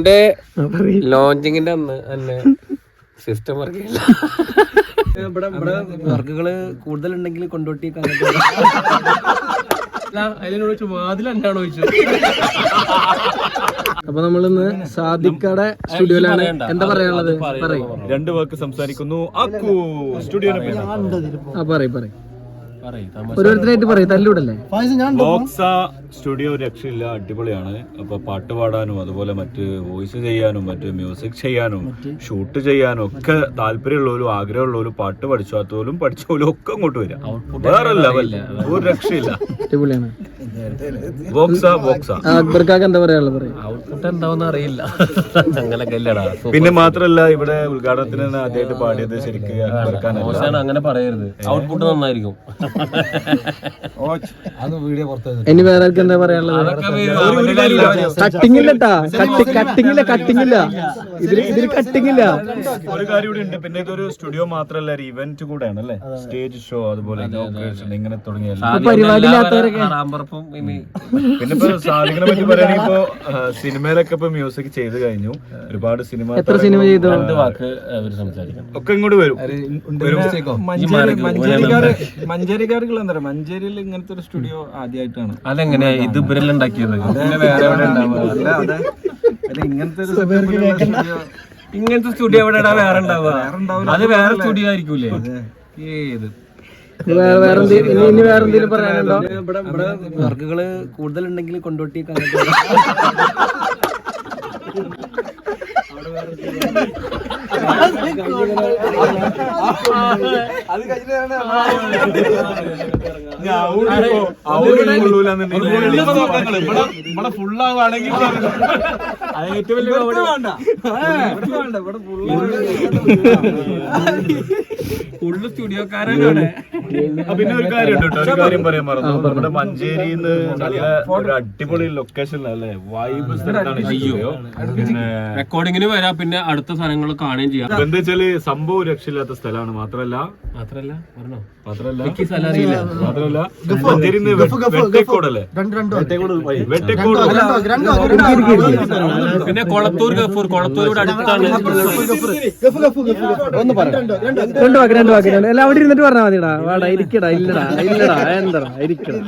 എന്റെ ലോഞ്ചിങ്ങിന്റെ അന്ന് തന്നെ സിസ്റ്റം വർക്ക് ചെയ്യില്ല ഇവിടെ ഇവിടെ വർക്കുകൾ കൂടുതൽ ഉണ്ടെങ്കിൽ കൊണ്ടോട്ടി അതിനോട് ചോദിച്ചു വാതിൽ എന്നാണോ ചോദിച്ചു അപ്പൊ നമ്മളിന്ന് സാദിക്കയുടെ സ്റ്റുഡിയോയിലാണ്. എന്താ പറയാനുള്ളത്? പറയും രണ്ട് വാക്ക് സംസാരിക്കുന്നു. അക്കു സ്റ്റുഡിയോനെ പേര്. ആ പറയും പറയും. ഓരോരുത്തരായിട്ട് പറയും തല്ലൂടല്ലേ? ബോക്സ സ്റ്റുഡിയോ ഒരു രക്ഷയില്ല അടിപൊളിയാണ്. അപ്പൊ പാട്ട് പാടാനും അതുപോലെ മറ്റ് വോയിസ് ചെയ്യാനും മറ്റ് മ്യൂസിക് ചെയ്യാനും ഷൂട്ട് ചെയ്യാനും ഒക്കെ താല്പര്യമുള്ളവരും ആഗ്രഹമുള്ളവരും പാട്ട് പഠിച്ചാത്തവരും പഠിച്ചവരും ഒക്കെ അങ്ങോട്ട് വരാം. വേറെ ലെവൽ ഒരു രക്ഷയില്ല. പിന്നെ മാത്രല്ല ഇവിടെ ഉദ്ഘാടനത്തിന് ആദ്യമായിട്ട് പാടിയത് ശരിക്കും അങ്ങനെ പറയരുത്. ഔട്ട്പുട്ട് നന്നായിരിക്കും. ഇനി വേറെ എന്താ പറയാനുള്ളത്? കട്ടിങ് ഇല്ലട്ടാ കട്ടി കട്ടിങ് ഇല്ല കട്ടിങ് ഇല്ല ഇതിൽ കട്ടിങ് ഇല്ല ഒരു കാര്യം കൂടി ഉണ്ട് പിന്നെ ഇതൊരു സ്റ്റുഡിയോ മാത്രല്ല ഒരു ഇവന്റ് കൂടെയാണ് അല്ലേ സ്റ്റേജ് ഷോ അതുപോലെ ഇങ്ങനെ തുടങ്ങിയ പിന്നെ ഇപ്പൊ സാധികളെ പറ്റി പറയുകയാണെങ്കിൽ ഇപ്പൊ സിനിമയിലൊക്കെ ഇപ്പൊ മ്യൂസിക് ചെയ്ത് കഴിഞ്ഞു. ഒരുപാട് സിനിമ എത്ര സിനിമ ചെയ്തു? രണ്ട് വാക്ക് അവർ സംസാരിക്കണം ഒക്കെ ഇങ്ങോട്ട് വരും. മഞ്ചേരിക്കാർക്കുള്ള എന്താ പറയാ? മഞ്ചേരിയിൽ ഇങ്ങനത്തെ ഒരു സ്റ്റുഡിയോ ആദ്യമായിട്ടാണ് അതെങ്ങനെയാ ഇത് ഇവരെല്ലാം ഉണ്ടാക്കിയത്. പിന്നെ വേറെ എവിടെ ഉണ്ടാവുക അല്ല അതെ. ഇങ്ങനത്തെ സ്റ്റുഡിയോ ഇങ്ങനത്തെ സ്റ്റുഡിയോ എവിടെയാ വേറെ ഉണ്ടാവുക? അത് വേറെ സ്റ്റുഡിയോ ആയിരിക്കൂലേ? ഏത്? വേറെ വേറെ ഉണ്ടെങ്കിൽ കൊണ്ടോട്ടി അവിടെ വേറെ ഇവിടെ വർക്കുകൾ കൂടുതൽ ഉണ്ടെങ്കിൽ കൊണ്ടോട്ടി ഫുള്ള് പിന്നെ ഒരു കാര്യം ഒരു കാര്യം പറയാൻ മറന്നു നമ്മുടെ മഞ്ചേരിന്ന് നല്ല ഒരു അടിപൊളി ലൊക്കേഷൻ അല്ലേ വൈബ് റെക്കോർഡിങ്ങിന് വരാം പിന്നെ അടുത്ത സ്ഥലങ്ങൾ കാണുകയും ചെയ്യാം. എന്താ വെച്ചാൽ സംഭവം രക്ഷയില്ലാത്ത സ്ഥലമാണ്. മാത്രല്ല മാത്രല്ല പറഞ്ഞോ? മാത്രല്ല മാത്രല്ല പിന്നെ കൊളത്തൂർ ഗഫൂർ കൊളത്തൂർ ഇവിടെ അടുത്താണ്. രണ്ട് വാക്ക് രണ്ട് വാക്ക് രണ്ട് എല്ലാം അവിടെ ഇരുന്നിട്ട് പറഞ്ഞാൽ മതിടാ. വാടാ ഇരിക്കടാ ഇല്ലടാ ഇല്ലടാ എന്താ ഇരിക്കടാ.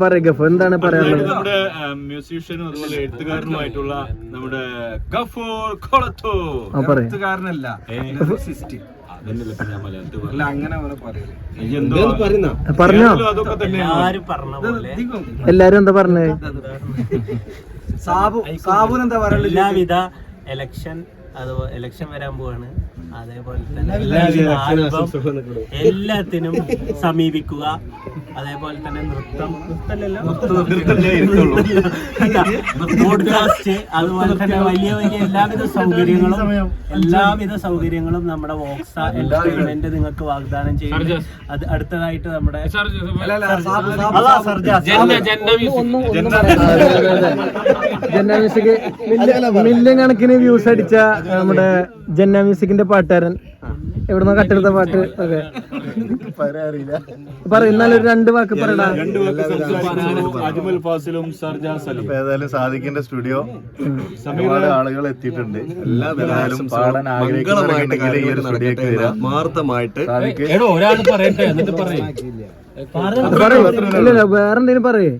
പറയ ഗഫ് എന്താണ് പറയാനുള്ളത്? നമ്മുടെ മ്യൂസീഷ്യനും അതുപോലെ എഴുത്തുകാരനുമായിട്ടുള്ള നമ്മുടെ ഗഫൂർ കൊളത്തൂർ ആ പറയ. കാരനല്ല അതന്നെയല്ലേ ഇപ്പൊ ഞാൻ മലയാളത്തിൽ പറഞ്ഞത്. അല്ല അങ്ങനെ അവരെ പറയൽ ഈ എന്തോ പറഞ്ഞോ. ഏതായാലും അതൊക്കെ തന്നെയാണ്? എല്ലാരും എന്താ പറഞ്ഞേ? സാബു സാബുന് എന്താ പറയൽ എല്ലാവിധ ഇലക്ഷൻ അതുപോലെ ഇലക്ഷൻ വരാൻ പോവാണ്. അതേപോലെ തന്നെ ആൽബം എല്ലാത്തിനും സമീപിക്കുക. അതേപോലെ തന്നെ നൃത്തം. പോഡ്കാസ്റ്റ് അതുപോലെ തന്നെ വലിയ വലിയ എല്ലാവിധ സൗകര്യങ്ങളും എല്ലാവിധ സൗകര്യങ്ങളും നമ്മുടെ വോക്സ എന്റർടൈൻമെന്റ് നിങ്ങൾക്ക് വാഗ്ദാനം ചെയ്യും അത് അടുത്തതായിട്ട് നമ്മുടെ അതാ സർജാസ്. ജന്ന മ്യൂസിക് മില്യൺ കണക്കിന് വ്യൂസ് അടിച്ച നമ്മുടെ ജന്ന മ്യൂസിക്കിന്റെ പാട്ടുകാരൻ. എവിടുന്ന കട്ടെടുത്ത പാട്ട്? ഒക്കെ പറ എന്നാലും രണ്ട് വാക്ക് പറയടാ രണ്ട് വാക്ക് സംസാരിച്ചു അജ്മൽ ഫാസിലും സർജാ സലീം. ഏതായാലും സാദിഖിന്റെ സ്റ്റുഡിയോ ഒരുപാട് ആളുകൾ എത്തിയിട്ടുണ്ട്. എല്ലാവരും പാടാൻ ഈ ഒരു സ്റ്റുഡിയോക്ക് വരാം. മാർത്തമായിട്ട് എടോ ഒരാൾ പറയട്ടെ എന്നിട്ട് പറയൂ. ഇല്ലല്ല വേറെ എന്തെങ്കിലും പറയേ.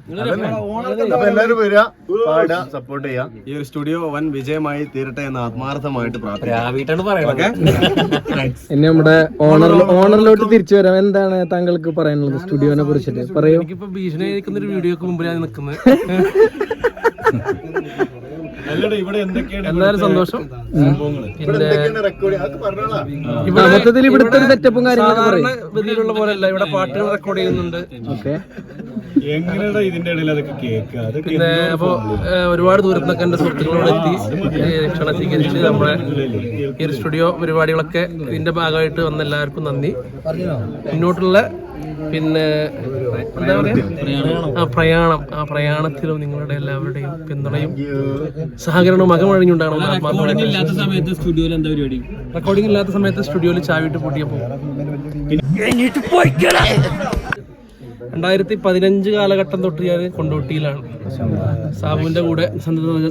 അപ്പൊ എല്ലാവരും വരിക പാടുക സപ്പോർട്ട് ചെയ്യാം ഈ ഒരു സ്റ്റുഡിയോ വൻ വിജയമായി തീരട്ടെ എന്ന് ആത്മാർത്ഥമായിട്ട് പ്രാർത്ഥിക്കാം ഇനി നമ്മുടെ ഓണർ ഓണറിലോട്ട് തിരിച്ചു വരാം. എന്താണ് താങ്കൾക്ക് പറയാനുള്ളത് സ്റ്റുഡിയോനെ കുറിച്ചിട്ട്? പറയൂ. എനിക്കിപ്പോ ഭീഷണി നിൽക്കുന്ന ഒരു വീഡിയോക്ക് മുമ്പിലാണ് നിൽക്കുന്നത്. എന്തായാലും സന്തോഷം. ഇവിടെ മൊത്തത്തിൽ ഇവിടുത്തെ ഒരു സെറ്റപ്പും കാര്യങ്ങളൊക്കെ പോലെയല്ല ഇവിടെ പാട്ടുകൾ റെക്കോർഡ് ചെയ്യുന്നുണ്ട്. ഓക്കെ. ഇതിന്റെ ഇടയിൽ അതൊക്കെ കേൾക്കുക പിന്നെ അപ്പോ ഒരുപാട് ദൂരത്ത് നിന്നൊക്കെ എന്റെ സുഹൃത്തുക്കളോട് എത്തി. ക്ഷണം സ്വീകരിച്ച് നമ്മളെ ഈ സ്റ്റുഡിയോ പരിപാടികളൊക്കെ ഇതിന്റെ ഭാഗമായിട്ട് വന്ന എല്ലാവർക്കും നന്ദി. മുന്നോട്ടുള്ള പിന്നെ എന്താ ആ പ്രയാണം. ആ പ്രയാണത്തിലും നിങ്ങളുടെ എല്ലാവരുടെയും പിന്തുണയും സഹകരണവും അകമഴിഞ്ഞുണ്ടാകണം സ്റ്റുഡിയോയിൽ എന്താ പരിപാടി? റെക്കോർഡിംഗ് ഇല്ലാത്ത സമയത്ത് സ്റ്റുഡിയോയിൽ ചാവിട്ട് പൂട്ടിയപ്പോ രണ്ടായിരത്തി പതിനഞ്ച് കാലഘട്ടം തൊട്ട് ഞാൻ കൊണ്ടോട്ടിയിലാണ്. സാബുവിന്റെ കൂടെ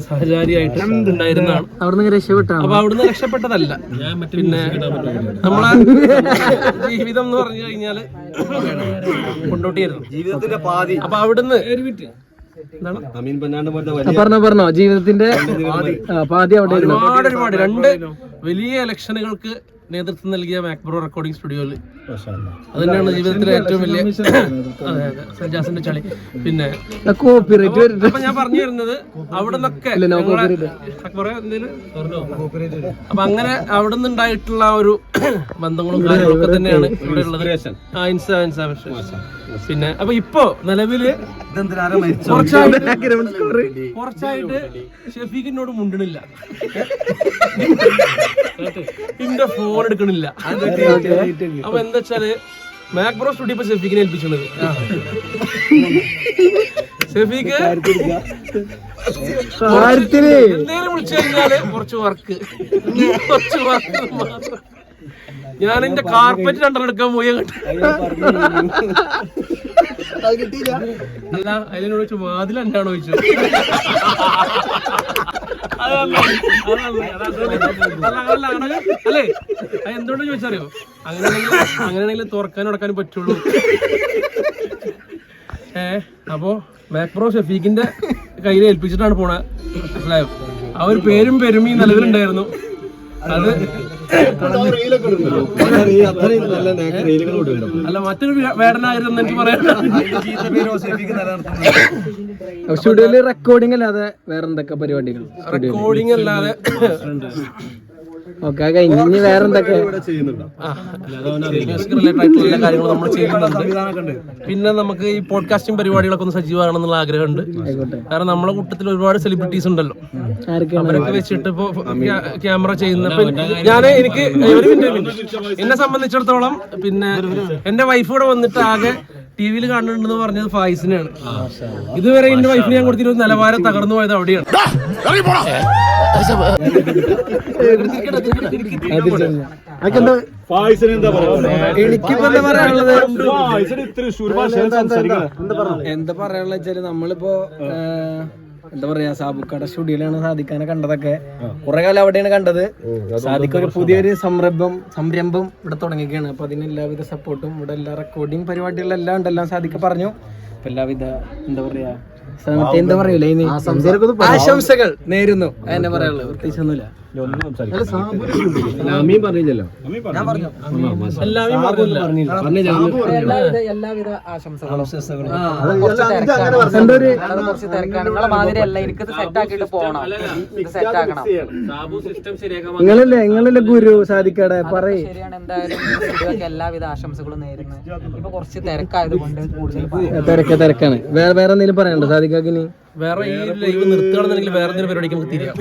സഹചാരിയായിട്ട് ഉണ്ടായിരുന്നതാണ്. അവിടുന്ന് രക്ഷപ്പെട്ട അപ്പൊ അവിടുന്ന് രക്ഷപ്പെട്ടതല്ല. പിന്നെ നമ്മളെ ജീവിതം എന്ന് പറഞ്ഞു കഴിഞ്ഞാൽ കൊണ്ടോട്ടിയായിരുന്നു. ജീവിതത്തിന്റെ പാതി. അപ്പൊ അവിടുന്ന് പറഞ്ഞോ പറഞ്ഞോ. ജീവിതത്തിന്റെ പാതി. അവിടെ. ഒരുപാട് ഒരുപാട്. രണ്ട് വലിയ ഇലക്ഷനുകൾക്ക് നേതൃത്വം നൽകിയ മാക്ബ്രോ റെക്കോർഡിംഗ് സ്റ്റുഡിയോയിൽ അത് തന്നെയാണ് ജീവിതത്തിലെ ഏറ്റവും വലിയ അതെ അതെ സജാസിന്റെ ചളി. പിന്നെ അപ്പൊ ഞാൻ പറഞ്ഞു വരുന്നത് അവിടെ നിന്നൊക്കെ അപ്പൊ അങ്ങനെ അവിടെ നിന്നുണ്ടായിട്ടുള്ള ഒരു ബന്ധങ്ങളും കാര്യങ്ങളൊക്കെ തന്നെയാണ് ഇവിടെ ഉള്ളത്. പിന്നെ അപ്പൊ ഇപ്പൊ നിലവിൽ കുറച്ചായിട്ട് കുറച്ചായിട്ട് ഷെഫീഖിനോട് മുണ്ടണില്ല. എന്റെ ഫോൺ എടുക്കണില്ല. അപ്പൊ എന്താ വെച്ചാൽ മാക്ബ്രോ സ്റ്റുഡിയോ ഇപ്പൊ ഷെഫീഖിനെ ഏൽപ്പിച്ചത്. ഷെഫീഖ് എന്തേലും വിളിച്ചു കഴിഞ്ഞാൽ കുറച്ച് വർക്ക് കുറച്ച് വർക്ക് മാത്രം. ഞാൻ എന്റെ കാർപ്പറ്റ് രണ്ടെണ്ണം എടുക്കാൻ പോയി അങ്ങോട്ട്. അല്ല അതിനോട് ചോദിച്ചു വാതിൽ എന്താണോ ചോദിച്ചു. അല്ല, അത് എന്തുകൊണ്ട് ചോദിച്ചറിയോ അങ്ങനെയാണെങ്കിൽ അങ്ങനെയാണെങ്കിൽ തുറക്കാനും അടക്കാനും പറ്റുള്ളൂ ഏ അപ്പോ മാക്രോ ഷഫീഖിന്റെ കയ്യിൽ ഏൽപ്പിച്ചിട്ടാണ് പോണ മനസ്സിലായോ ആ ഒരു പേരും പെരുമയും നിലവിലുണ്ടായിരുന്നു അത് അല്ല മറ്റൊരു വേടനായിരുന്നു എനിക്ക് പറയാൻ സ്റ്റുഡിയോയിൽ റെക്കോർഡിംഗ് അല്ലാതെ വേറെന്തൊക്കെ പരിപാടികൾ? റെക്കോർഡിംഗ് അല്ലാതെ ഓക്കെ ഇനി വേറെ എന്തൊക്കെ നമ്മൾ ചെയ്യുന്നുണ്ട്. പിന്നെ നമുക്ക് ഈ പോഡ്കാസ്റ്റിംഗ് പരിപാടികളൊക്കെ ഒന്ന് സജീവമാണെന്നുള്ള ആഗ്രഹമുണ്ട്. കാരണം നമ്മുടെ കൂട്ടത്തിൽ ഒരുപാട് സെലിബ്രിറ്റീസ് ഉണ്ടല്ലോ. അവരൊക്കെ വെച്ചിട്ട് ഇപ്പൊ ക്യാമറ ചെയ്യുന്ന ഞാൻ ഞാൻ എനിക്ക് എന്നെ സംബന്ധിച്ചിടത്തോളം പിന്നെ എന്റെ വൈഫ് ഇവിടെ വന്നിട്ട് ആകെ ടി വിയിൽ കാണുന്നുണ്ടെന്ന് പറഞ്ഞത് ഫായിസിനെയാണ്. ഇതുവരെ എന്റെ വൈഫിന് ഞാൻ കൊടുത്തിരുന്ന നിലവാരം തകർന്നു പോയത് അവിടെയാണ്. എനിക്കിപ്പോ എന്താ പറയാനുള്ളത്? എന്താ പറയാനുള്ള വെച്ചാൽ നമ്മളിപ്പോ എന്താ പറയാ സാബുക്കട സ്റ്റുഡിയോയിലാണ് സാധിക്കാനെ കണ്ടതൊക്കെ. കുറെ കാലം അവിടെയാണ് കണ്ടത്. സാധിക്ക ഒരു പുതിയൊരു സംരംഭം സംരംഭം ഇവിടെ തുടങ്ങിയൊക്കെയാണ് അപ്പൊ അതിന് എല്ലാവിധ സപ്പോർട്ടും ഇവിടെ എല്ലാ റെക്കോർഡിംഗ് പരിപാടികളെല്ലാം ഉണ്ടെല്ലാം സാധിക്ക പറഞ്ഞു. അപ്പൊ എല്ലാവിധ എന്താ പറയാ എന്താ പറയൂലേ ആശംസകൾ നേരുന്നു. എന്നെ പറയാനുള്ളത് പ്രത്യേകിച്ച് ഒന്നുമില്ല അമീൻ പറഞ്ഞില്ലല്ലോ. എല്ലാവിധ ആശംസകളും. കുറച്ച് തിരക്കാണ്. നിങ്ങളെ മാതിരി അല്ല എനിക്കത് സെറ്റ് ആക്കിയിട്ട് പോകണം. ഇത് സെറ്റ് ആക്കണം. നിങ്ങളല്ലേ നിങ്ങളല്ലേ ഗുരു സാദിക്കടെ പറയേ. ശരിയാണ്. എന്തായാലും എല്ലാവിധ ആശംസകളും നേരുന്നു. ഇപ്പൊ കുറച്ച് തിരക്കായത് കൊണ്ട് കൂടുതൽ. തിരക്ക് തിരക്കാണ്. വേറെ വേറെ എന്തെങ്കിലും പറയണ്ടോ സാദിക്കാക്ക് ഇനി? വേറെ ഈ ലൈവ് നിർത്തുകയാണെന്നുണ്ടെങ്കിൽ വേറെ എന്തെങ്കിലും പരിപാടിക്ക് നമുക്ക് തിരിയാം.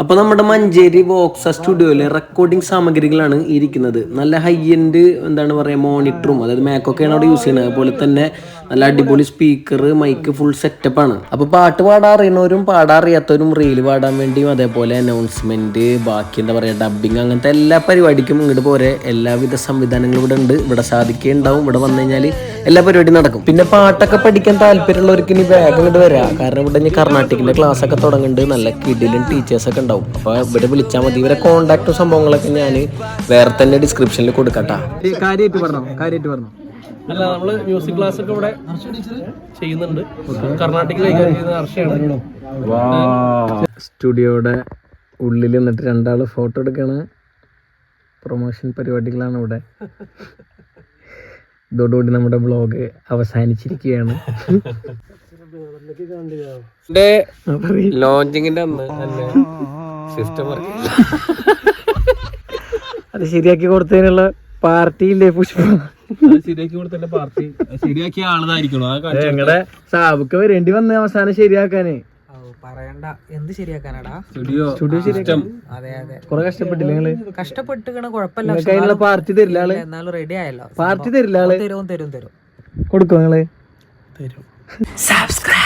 അപ്പൊ നമ്മുടെ മഞ്ചേരി ബോക്സ സ്റ്റുഡിയോയിലെ റെക്കോർഡിംഗ് സാമഗ്രികളാണ് ഇരിക്കുന്നത്. നല്ല ഹൈ എൻഡ് എന്താണ് പറയുക മോണിറ്ററും അതായത് മാക്കൊക്കെയാണ് അവിടെ യൂസ് ചെയ്യുന്നത്. അതുപോലെ തന്നെ നല്ല അടിപൊളി സ്പീക്കർ മൈക്ക് ഫുൾ സെറ്റപ്പ് ആണ്. അപ്പൊ പാട്ട് പാടാൻ അറിയുന്നവരും പാടാൻ അറിയാത്തവരും റീൽ പാടാൻ വേണ്ടിയും അതേപോലെ അനൗൺസ്മെന്റ് ബാക്കി എന്താ പറയുക ഡബിങ് അങ്ങനത്തെ എല്ലാ പരിപാടിക്കും ഇങ്ങോട്ട് പോരെ. എല്ലാവിധ സംവിധാനങ്ങളും ഇവിടെ ഉണ്ട്. ഇവിടെ സാധിക്കുകയുണ്ടാവും. ഇവിടെ വന്നു കഴിഞ്ഞാൽ എല്ലാ പരിപാടിയും നടക്കും. പിന്നെ പാട്ടൊക്കെ പഠിക്കാൻ താല്പര്യമുള്ളവർക്ക് ഇനി വേഗം ഇങ്ങോട്ട് വരാം. കാരണം ഇവിടെ ഇനി കർണാട്ടിക്കിന്റെ ക്ലാസ് ഒക്കെ തുടങ്ങുന്നുണ്ട് നല്ല കിഡിലും ടീച്ചേഴ്സ് ഒക്കെ ഉണ്ടാവും. അപ്പൊ ഇവിടെ വിളിച്ചാൽ മതി. ഇവരെ കോണ്ടാക്റ്റും സംഭവങ്ങളൊക്കെ ഞാൻ വേറെ തന്നെ ഡിസ്ക്രിപ്ഷനിൽ കൊടുക്കട്ടാ. കാര്യമായിട്ട് പറഞ്ഞോ? കാര്യമായിട്ട് പറഞ്ഞോ? അല്ല നമ്മൾ മ്യൂസിക് ക്ലാസ് ഒക്കെ ഇവിടെ ചെയ്യുന്നുണ്ട്. കർണാടക കൈകാര്യം ചെയ്യുന്ന ഹർഷയാണ് സ്റ്റുഡിയോയുടെ ഉള്ളിൽ നിന്നിട്ട് രണ്ടാൾ ഫോട്ടോ എടുക്കണ പ്രൊമോഷൻ പരിപാടികളാണ് ഇവിടെ. ഇതോടുകൂടി നമ്മുടെ ബ്ലോഗ് അവസാനിച്ചിരിക്കുകയാണ്. ലോഞ്ചിങ്ങിന്റെ അന്ന് സിസ്റ്റം അത് ശരിയാക്കി കൊടുത്തതിനുള്ള പാർട്ടി ഇല്ലേ പുഷ്പ ശരിയാക്കി കൊടുത്തതിന്റെ പാർട്ടി. ശരിയാക്കിയ ആളതായിരിക്കണം ഞങ്ങളുടെ സാബുക്ക് വരേണ്ടി വന്ന് അവസാനം ശരിയാക്കാന്. പറയണ്ട. എന്ത് ശരിയാക്കാനാടാ? സ്റ്റുഡിയോ സ്റ്റുഡിയോ അതെ അതെ. കുറെ കഷ്ടപ്പെട്ടില്ല നിങ്ങൾ? കഷ്ടപ്പെട്ടുകണ കുഴപ്പമില്ല. പാർട്ടി തരില്ല ആൾ. എന്നാലും റെഡി ആയല്ലോ. പാർട്ടി തരില്ല ആൾ. തരും തരും തരും. കൊടുക്കോ നിങ്ങൾ? തരും. സബ്സ്ക്രൈബ്